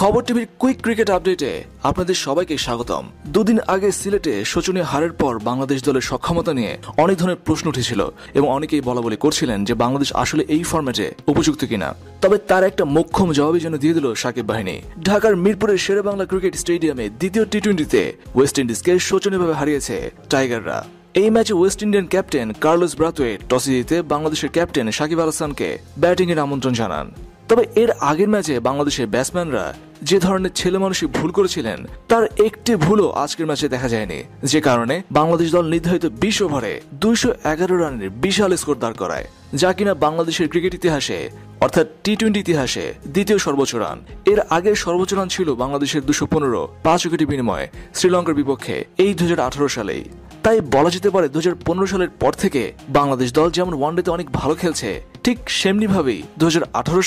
খবর টিভির quick cricket আপডেটে আপনাদের সবাইকে স্বাগতম। দুদিন আগে সিলেটে শোচনীয় হারের পর বাংলাদেশ দলের সক্ষমতা নিয়ে অনেক ধরনের প্রশ্ন উঠেছিল এবং অনেকেই বলা বলি করছিলেন যে বাংলাদেশ আসলে এই ফরম্যাটে উপযুক্ত কিনা। তবে তার একটা মোক্ষম জবাবই যেন দিয়ে দিল সাকিব বাহিনী। ঢাকার মিরপুরের শেরে বাংলা ক্রিকেট স্টেডিয়ামে দ্বিতীয় টি টোয়েন্টিতে ওয়েস্ট ইন্ডিজকে শোচনীয়ভাবে হারিয়েছে টাইগাররা। এই ম্যাচে West Indian captain Carlos Brathwaite টসে জিতে বাংলাদেশের ক্যাপ্টেন সাকিব আল হাসানকে ব্যাটিং এর আমন্ত্রণ জানান। তবে এর আগের ম্যাচে বাংলাদেশের ব্যাটসম্যানরা যে ধরনের ছেলে মানুষই ভুল করেছিলেন, তার একটি ভুলও আজকের ম্যাচে দেখা যায়নি। যে কারণে বাংলাদেশ দল নির্ধারিত বিশ ওভারে দুইশো এগারো রানের বিশাল স্কোর দাঁড় করায়, যা কিনা বাংলাদেশের ক্রিকেট ইতিহাসে, অর্থাৎ টি টোয়েন্টি ইতিহাসে, দ্বিতীয় সর্বোচ্চ রান। এর আগের সর্বোচ্চ রান ছিল বাংলাদেশের দুশো পনেরো, পাঁচ উইকেটের বিনিময়ে শ্রীলঙ্কার বিপক্ষে এই দু হাজার আঠারো সালেই। তাই বলা যেতে পারে দু হাজার পনেরো সালের পর থেকে বাংলাদেশ দল যেমন ওয়ানডেতে অনেক ভালো খেলছে ঠিক সেমনি ভাবেই দু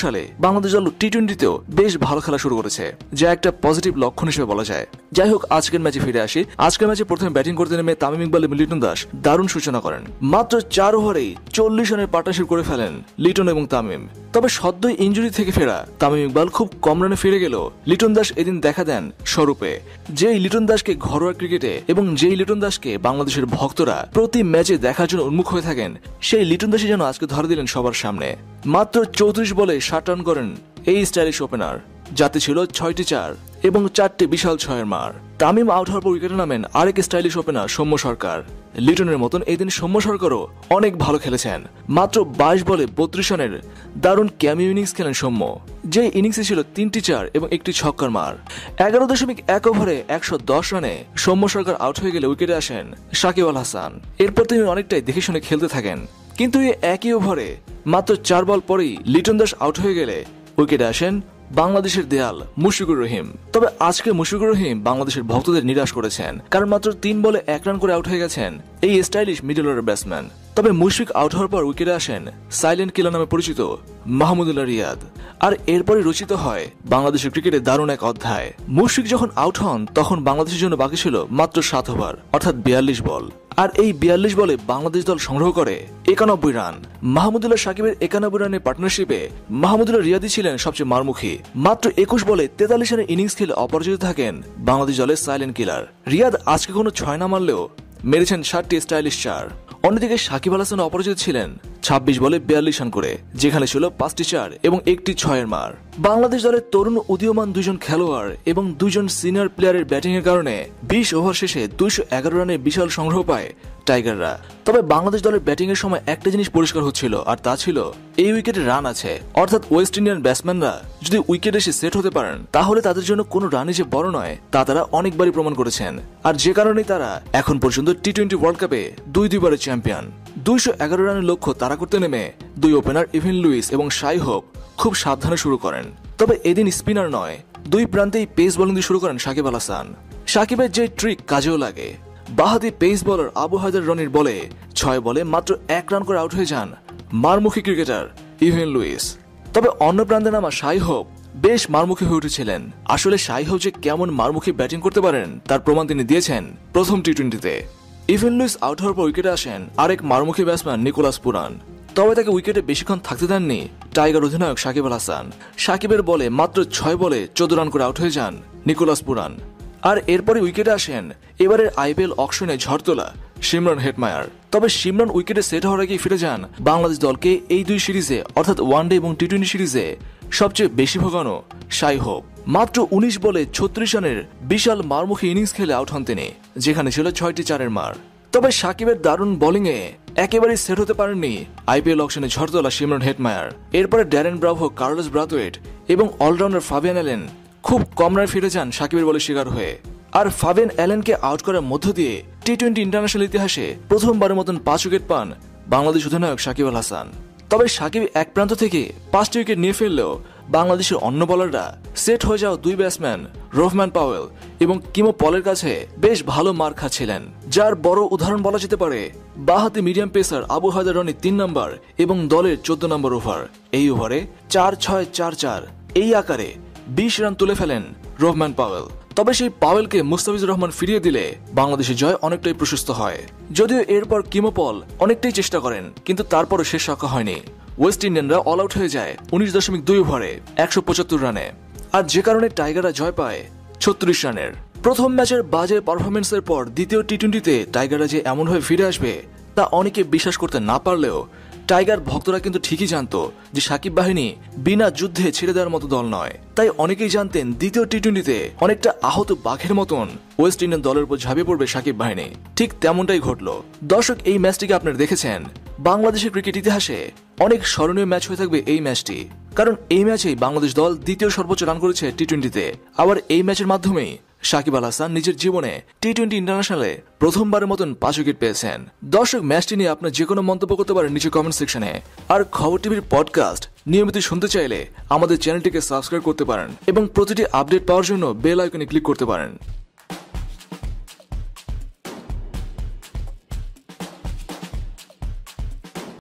সালে বাংলাদেশ দল টি টোয়েন্টিতেও বেশ ভালো খেলা শুরু করেছে, যা একটা পজিটিভ লক্ষণ হিসেবে বলা যায়। যাই হোক, আজকের ম্যাচে ফিরে আসি। আজকের ম্যাচে প্রথমে ব্যাটিং করতে নেমে তামিম ইকবাল এবং লিটন দাস দারুণ সূচনা করেন। মাত্র চার ওভারেই চল্লিশ রানের পার্টনারশিপ করে ফেলেন লিটন এবং তামিম। তবে সদ্যই ইঞ্জুরি থেকে ফেরা তামিম ইকবাল খুব কম রানে ফিরে গেল লিটন দাস এদিন দেখা দেন স্বরূপে। যেই লিটন দাসকে ঘরোয়া ক্রিকেটে এবং যেই লিটন দাসকে বাংলাদেশের ভক্তরা প্রতি ম্যাচে দেখার জন্য উন্মুখ হয়ে থাকেন, সেই লিটন দাসই যেন আজকে ধরে দিলেন সবার সামনে। মাত্র চৌত্রিশ বলে ষাট রান করেন এই স্টাইলিশ ওপেনার। যাতে ছিল ছয়টি চার এবং চারটি বিশাল ছয়ের মার। তামিম আউট হওয়ার পর উইকেটে নামেন আরেক স্টাইলিশ ওপেনার সৌম্য সরকার। লিটনের মতন এদিন সৌম্য সরকারও অনেক ভালো খেলেছেন। মাত্র বাইশ বলে বত্রিশ রানের দারুণ ক্যামিউনিক্স খেলেন সৌম্য। যে ইনিংসে ছিল তিনটি চার এবং একটি ছক্কার মার। এগারো দশমিক এক ওভারে একশো দশ রানে সৌম্য সরকার আউট হয়ে গেলে উইকেটে আসেন সাকিব আল হাসান। এরপর তিনি অনেকটাই দেখে শুনে খেলতে থাকেন। কিন্তু এই একই ওভারে মাত্র চার বল পরেই লিটন দাস আউট হয়ে গেলে উইকেটে আসেন বাংলাদেশের দেয়াল মুশফিকুর রহিম। তবে আজকে মুশফিকুর রহিম বাংলাদেশের ভক্তদের নিরাশ করেছেন, কারণ মাত্র তিন বলে এক রান করে আউট হয়ে গেছেন এই স্টাইলিশ মিডল অর্ডার ব্যাটসম্যান তবে মুশফিক আউট হওয়ার পর উইকেটে আসেন সাইলেন্ট কিলার নামে পরিচিত মাহমুদুল্লাহ রিয়াদ। আর এরপরই রচিত হয় বাংলাদেশের ক্রিকেটে দারুণ এক অধ্যায়। মুশফিক যখন আউট হন, তখন বাংলাদেশের জন্য বাকি ছিল মাত্র সাত ওভার, অর্থাৎ বিয়াল্লিশ বল। আর এই বিয়াল্লিশ বলে বাংলাদেশ দল সংগ্রহ করে একানব্বই রান। মাহমুদুল্লাহ সাকিবের একানব্বই রানের পার্টনারশিপে মাহমুদুল্লাহ রিয়াদি ছিলেন সবচেয়ে মারমুখী। মাত্র একুশ বলে তেতাল্লিশ রানের ইনিংস খেলে অপরাজিত থাকেন বাংলাদেশ দলের সাইলেন্ট কিলার। রিয়াদ আজকে কোনো ছয় না মারলেও মেরেছেন ষাটটি স্টাইলিশ চার। অন্যদিকে সাকিব আল হাসান অপরাজিত ছিলেন। ছাব্বিশ বলে বিয়াল্লিশ রান করে, যেখানে ছিল পাঁচটি চার এবং একটি ছয়ের মার। বাংলাদেশ দলের তরুণ উদীয়মান দুজন খেলোয়াড় এবং দুজন সিনিয়র প্লেয়ারের ব্যাটিং এর কারণে বিশ ওভার শেষে দুইশো এগারো রানের বিশাল সংগ্রহ পায় টাইগাররা। তবে বাংলাদেশ দলের ব্যাটিং এর সময় একটা জিনিস পরিষ্কার হচ্ছিল, আর তা ছিল এই উইকেটে রান আছে। অর্থাৎ ওয়েস্ট ইন্ডিয়ান ব্যাটসম্যানরা যদি উইকেট এসে সেট হতে পারেন, তাহলে তাদের জন্য কোনো রানই যে বড় নয়, তা তারা অনেকবারই প্রমাণ করেছেন। আর যে কারণেই তারা এখন পর্যন্ত টি টোয়েন্টি ওয়ার্ল্ড কাপে দুই দুইবারের চ্যাম্পিয়ন। দুইশো এগারো রানের লক্ষ্য তারা করতে নেমে দুই ওপেনার ইভিন লুইস এবং শাই হোপ খুব সাবধানে শুরু করেন। তবে এদিন স্পিনার নয়, দুই প্রান্তেই পেস বোলিং দিয়ে শুরু করেন সাকিব আল হাসান। সাকিবের যে ট্রিক কাজেও লাগে। বাহাদি পেস বলার আবু হায়দার রনির বলে ছয় বলে মাত্র এক রান করে আউট হয়ে যান মারমুখী ক্রিকেটার ইভেন লুইস। তবে অন্য প্রান্তে নামা সাই হোপ বেশ মারমুখী হয়ে উঠেছিলেন। আসলে সাই হোপ যে কেমন মারমুখী ব্যাটিং করতে পারেন তার প্রমাণ তিনি দিয়েছেন প্রথম টি টোয়েন্টিতে ইভেন লুইস আউট হওয়ার পর উইকেটে আসেন আরেক মারমুখী ব্যাটসম্যান নিকোলাস পুরান তবে তাকে উইকেটে বেশিক্ষণ থাকতে দেননি টাইগার অধিনায়ক সাকিব আল হাসান। সাকিবের বলে মাত্র ছয় বলে চোদ্দ রান করে আউট হয়ে যান নিকোলাস পুরান আর এরপরে উইকেটে আসেন এবারের আইপিএল অকশনে ঝড় তোলা সিমরন হেটমায়ার তবে সিমরন উইকেটে সেট হওয়ার আগে ফিরে যান বাংলাদেশ দলকে এই দুই সিরিজে অর্থাৎ ওয়ানডে এবং টি টোয়েন্টি সিরিজে সবচেয়ে বেশি ভোগানো সাই হোপ মাত্র উনিশ বলে ছত্রিশ রানের বিশাল মারমুখী ইনিংস খেলে আউট হন তিনি, যেখানে ছিল ছয়টি চারের মার। তবে সাকিবের দারুণ বোলিংয়ে একেবারেই সেট হতে পারেননি আইপিএল অকশনে ঝড় তোলা সিমরন হেটমায়ার। এরপরে ড্যারেন ব্রাভো, কার্লোস ব্রাথওয়েট এবং অলরাউন্ডার ফাবিয়ান অ্যালেন খুব কম রান ফিরে যান সাকিবের বলে শিকার হয়ে। আর ফাবিয়ান অ্যালেনকে আউট করার মধ্য দিয়ে টি টোয়েন্টি ইন্টারন্যাশনাল ইতিহাসে প্রথমবারের মতন পাঁচ উইকেট পান বাংলাদেশ অধিনায়ক সাকিব আল হাসান। তবে সাকিব এক প্রান্ত থেকে পাঁচটি উইকেট নিয়ে ফেললেও বাংলাদেশের অন্য বলাররা সেট হয়ে যাওয়া দুই ব্যাটসম্যান রোহম্যান পাওয়েল এবং কিমো পলের কাছে বেশ ভালো মার খাচ্ছিলেন, যার বড় উদাহরণ বলা যেতে পারে বাহাতি মিডিয়াম পেসার আবু হায়দার রনি তিন নম্বর এবং দলের চোদ্দ নম্বর ওভার এই ওভারে চার ছয় চার চার, এই আকারে বিশ রান তুলে ফেলেন রোহম্যান পাওয়েল তবে সেই পাওয়েলকে মুস্তাফিজুর রহমান ফিরিয়ে দিলে বাংলাদেশের জয় অনেকটাই প্রশস্ত হয়। যদিও এরপর কিমোপল অনেকটাই চেষ্টা করেন, কিন্তু তারপরও শেষ রক্ষা হয়নি। ওয়েস্ট ইন্ডিয়ানরা অল আউট হয়ে যায় উনিশ দশমিক দুই ওভারে একশো পঁচাত্তর রানে। আর যে কারণে টাইগাররা জয় পায় ছত্রিশ রানের। প্রথম ম্যাচের বাজে পারফরমেন্সের পর দ্বিতীয় টি টোয়েন্টিতে টাইগাররা যে এমনভাবে ফিরে আসবে, তা অনেকে বিশ্বাস করতে না পারলেও টাইগার ভক্তরা কিন্তু ঠিকই জানতো যে সাকিব বাহিনী বিনা যুদ্ধে ছেড়ে দেওয়ার মতো দল নয়। তাই অনেকেই জানতেন দ্বিতীয় টি টোয়েন্টিতে অনেকটা আহত বাঘের মতন ওয়েস্ট ইন্ডিয়ান দলের উপর ঝাঁপিয়ে পড়বে সাকিব বাহিনী। ঠিক তেমনটাই ঘটল। দর্শক, এই ম্যাচটিকে আপনারা দেখেছেন। বাংলাদেশের ক্রিকেট ইতিহাসে অনেক স্মরণীয় ম্যাচ হয়ে থাকবে এই ম্যাচটি। কারণ এই ম্যাচেই বাংলাদেশ দল দ্বিতীয় সর্বোচ্চ রান করেছে টি টোয়েন্টিতে আবার এই ম্যাচের মাধ্যমেই সাকিব আল হাসান নিজের জীবনে টি টোয়েন্টি ইন্টারন্যাশনালে প্রথমবারের মতন পাঁচ উইকেট পেয়েছেন। দর্শক ম্যাচটি নিয়ে আপনার যে কোনো মন্তব্য করতে পারেন নিচে কমেন্ট সেকশনে আর খবর টিভির পডকাস্ট নিয়মিত শুনতে চাইলে আমাদের চ্যানেলটিকে সাবস্ক্রাইব করতে পারেন এবং প্রতিটি আপডেট পাওয়ার জন্য বেল আইকনে ক্লিক করতে পারেন।